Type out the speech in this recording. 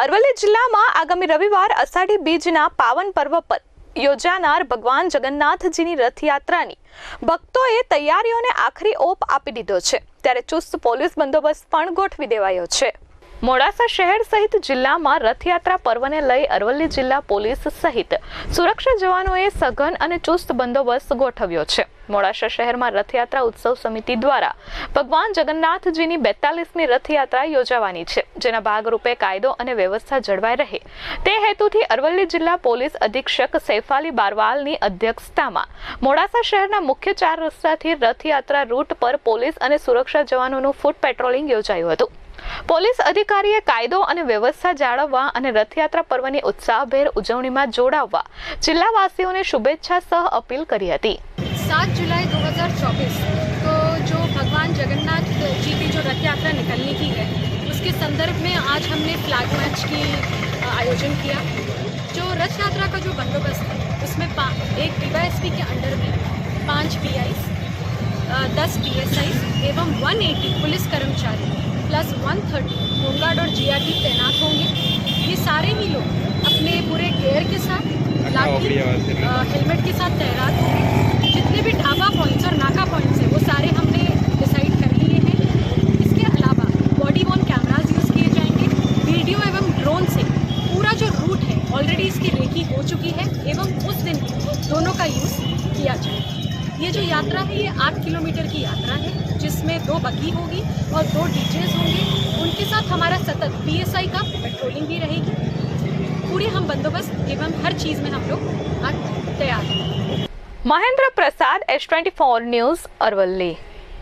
અરવલ્લી જિલ્લામાં આગામી રવિવાર અષાઢી બીજના પાવન પર્વ પર યોજાનાર ભગવાન જગન્નાથજીની રથયાત્રાની ભક્તોએ તૈયારીઓને આખરી ઓપ આપી દીધો છે. ત્યારે ચુસ્ત પોલીસ બંદોબસ્ત પણ ગોઠવી દેવાયો છે. મોડાસા શહેર સહિત જિલ્લામાં રથયાત્રા પર્વને લઈ અરવલ્લી જિલ્લા પોલીસ સહિત સુરક્ષા જવાનોએ સઘન અને ચુસ્ત બંદોબસ્ત ગોઠવ્યો છે. મોડાસા શહેરમાં રથયાત્રા ઉત્સવ સમિતિ દ્વારા ભગવાન જગન્નાથજીની બેતાલીસમી રથયાત્રા યોજાવાની છે, જેના ભાગરૂપે કાયદો અને વ્યવસ્થા જળવાઈ રહે. તે હેતુથી અરવલ્લી જિલ્લા પોલીસ અધિક્ષક સૈફાલી બારવાલની અધ્યક્ષતામાં મોડાસા શહેરના મુખ્ય ચાર રસ્તાથી રથયાત્રા રૂટ પર પોલીસ અને સુરક્ષા જવાનોનું ફૂટ પેટ્રોલિંગ યોજાયું હતું. પોલીસ અધિકારીએ કાયદો અને વ્યવસ્થા જાળવવા અને રથયાત્રા પર્વની ઉત્સાહભેર ઉજવણીમાં જોડાવવા જિલ્લાવાસીઓને શુભેચ્છા સહ અપીલ કરી હતી. सात जुलाई 2024 को जो भगवान जगन्नाथ जी की जो रथ यात्रा निकलने की है उसके संदर्भ में आज हमने फ्लैग मार्च की आयोजन किया। जो रथ यात्रा का जो बंदोबस्त है उसमें पा- एक डीवाईएसपी के अंडर में पाँच पीआईस दस पीएसआईस एवं 180 पुलिस कर्मचारी प्लस 130 होमगार्ड और जीआरडी तैनात होंगे। ये सारे ही लोग अपने पूरे गेयर के साथ हेलमेट के साथ तैनात होंगे। हो चुकी है एवं उस दिन दोनों का यूज़ किया जाए। ये जो यात्रा है, ये आठ किलोमीटर की यात्रा है, जिसमें दो बग्घी होगी और दो डीजेज होंगे। उनके साथ हमारा सतत पीएसआई का पेट्रोलिंग भी रहेगी। पूरे हम बंदोबस्त एवं हर चीज़ में हम लोग तैयार हैं। Mahendra Prasad S twenty four news Aravalli